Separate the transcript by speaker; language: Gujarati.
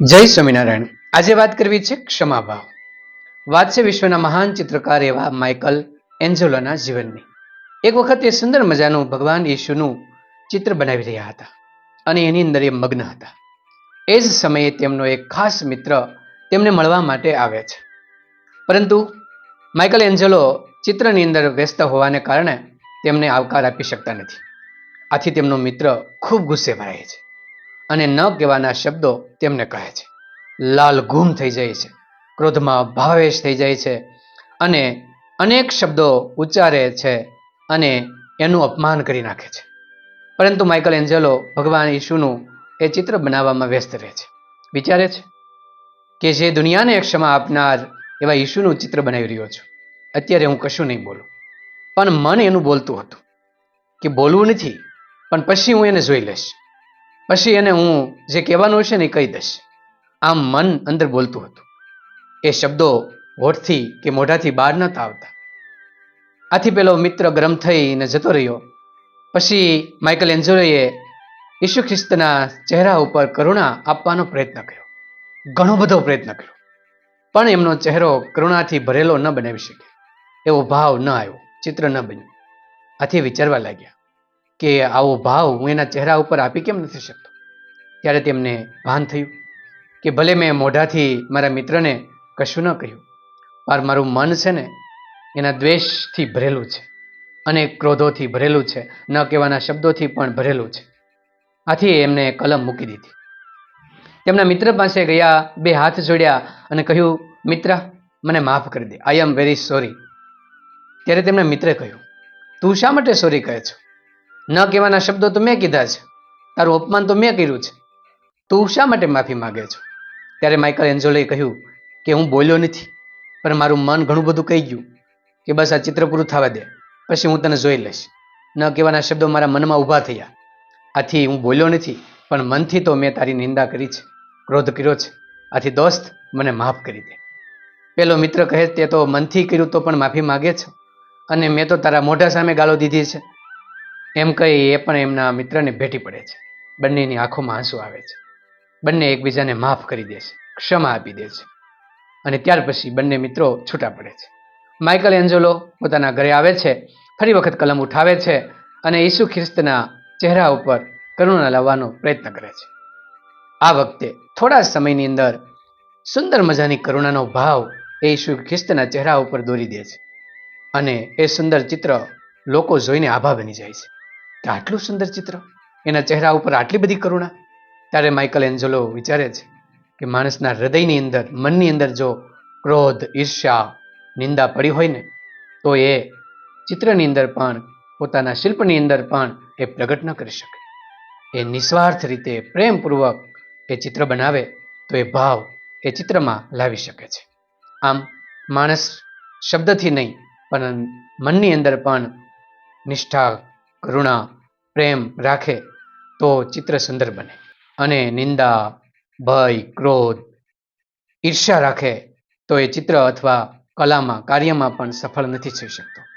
Speaker 1: જય સ્વામિનારાયણ. આજે વાત કરવી છે ક્ષમાભાવ. વાત છે વિશ્વના મહાન ચિત્રકાર એવા માઇકલ એન્જોલોના જીવનની. એક વખત એ સુંદર મજાનું ભગવાન ઈશુનું ચિત્ર બનાવી રહ્યા હતા અને એની અંદર એ મગ્ન હતા. એ જ સમયે તેમનો એક ખાસ મિત્ર તેમને મળવા માટે આવે છે. પરંતુ માઇકલ એન્જલો ચિત્રની અંદર વ્યસ્ત હોવાને કારણે તેમને આવકાર આપી શકતા નથી. આથી તેમનો મિત્ર ખૂબ ગુસ્સે ભરાય છે. અને ન કહેવાના શબ્દો તેમને કહે છે. લાલ ગુમ થઈ જાય છે. ક્રોધમાં ભાવેશ થઈ જાય છે અને અનેક શબ્દો ઉચ્ચારે છે અને એનું અપમાન કરી નાખે છે. પરંતુ માઇકલ એન્જેલો ભગવાન ઈશુનું એ ચિત્ર બનાવવામાં વ્યસ્ત રહે છે. વિચારે છે કે જે દુનિયાને ક્ષમા આપનાર એવા ઈશુનું ચિત્ર બનાવી રહ્યો છું. અત્યારે હું કશું નહીં બોલું. પણ મન એનું બોલતું હતું કે બોલવું નથી, પણ પછી હું એને જોઈ લઈશ. પછી એને હું જે કહેવાનું હશે ને એ કહી દઈશ. આમ મન અંદર બોલતું હતું. એ શબ્દો હોઠથી કે મોઢાથી બહાર નતા આવતા. આથી પેલો મિત્ર ગરમ થઈને જતો રહ્યો. પછી માઇકલ એન્જોરોએ ઈસુ ખ્રિસ્તના ચહેરા ઉપર કરુણા આપવાનો પ્રયત્ન કર્યો. ઘણો બધો પ્રયત્ન કર્યો. પણ એમનો ચહેરો કરુણાથી ભરેલો ન બનાવી શકે. એવો ભાવ ન આવ્યો. ચિત્ર ન બન્યું. આથી વિચારવા લાગ્યા. કે આવો ભાવ હું એના ચહેરા ઉપર આપી કેમ નથી શકતો? ત્યારે તેમને ભાન થયું કે ભલે મેં મોઢાથી મારા મિત્રને કશું ન કહ્યું, પણ મારું મન છે ને એના દ્વેષથી ભરેલું છે અને ક્રોધોથી ભરેલું છે, ન કહેવાના શબ્દોથી પણ ભરેલું છે. આથી એમને કલમ મૂકી દીધી. તેમના મિત્ર પાસે ગયા, બે હાથ જોડ્યા અને કહ્યું, મિત્ર, મને માફ કરી દે. આઈ એમ વેરી સોરી ત્યારે તેમના મિત્રે કહ્યું, તું શા માટે સોરી કહે છો? ન કહેવાના શબ્દો તો મેં કીધા છે. તારું અપમાન તો મેં કર્યું છે. તું શા માટે માફી માગે છો? ત્યારે માઇકલ એન્જોલે કહ્યું કે હું બોલ્યો નથી, પણ મારું મન ઘણું બધું કહી ગયું કે બસ આ ચિત્ર પૂરું થવા દે, પછી હું તને જોઈ લઈશ. ન કહેવાના શબ્દો મારા મનમાં ઊભા થયા. આથી હું બોલ્યો નથી, પણ મનથી તો મેં તારી નિંદા કરી છે, ક્રોધ કર્યો છે. આથી દોસ્ત, મને માફ કરી દે. પેલો મિત્ર કહે તે તો મનથી કર્યું તો પણ માફી માગે છે. અને મેં તો તારા મોઢા સામે ગાળો દીધી છે. એમ કહી એ પણ એમના મિત્રને ભેટી પડે છે. બંનેની આંખોમાં આંસુ આવે છે. બંને એકબીજાને માફ કરી દે છે, ક્ષમા આપી દે છે. અને ત્યાર પછી બંને મિત્રો છૂટા પડે છે. માઇકલ એન્જોલો પોતાના ઘરે આવે છે, ફરી વખત કલમ ઉઠાવે છે અને ઈસુ ખ્રિસ્તના ચહેરા ઉપર કરુણા લાવવાનો પ્રયત્ન કરે છે. આ વખતે થોડા સમયની અંદર સુંદર મજાની કરુણાનો ભાવ એ ઈસુ ખ્રિસ્તના ચહેરા ઉપર દોરી દે છે. અને એ સુંદર ચિત્ર લોકો જોઈને આભા બની જાય છે. કે આટલું સુંદર ચિત્ર? એના ચહેરા ઉપર આટલી બધી કરુણા? ત્યારે માઇકલ એન્જલો વિચારે છે કે માણસના હૃદયની અંદર, મનની અંદર જો ક્રોધ, ઈર્ષ્યા, નિંદા પડી હોય ને, તો એ ચિત્રની અંદર પણ, પોતાના શિલ્પની અંદર પણ એ પ્રગટ ન કરી શકે. એ નિસ્વાર્થ રીતે પ્રેમપૂર્વક એ ચિત્ર બનાવે, તો એ ભાવ એ ચિત્રમાં લાવી શકે છે. આમ, માણસ શબ્દથી નહીં, પણ મનની અંદર પણ નિષ્ઠા કરુણા, પ્રેમ રાખે તો ચિત્ર સુંદર બને. અને નિંદા, ભય, ક્રોધ, ઈર્ષ્યા રાખે તો એ ચિત્ર અથવા કલામાં, કાર્યમાં પણ સફળ નથી થઈ શકતો.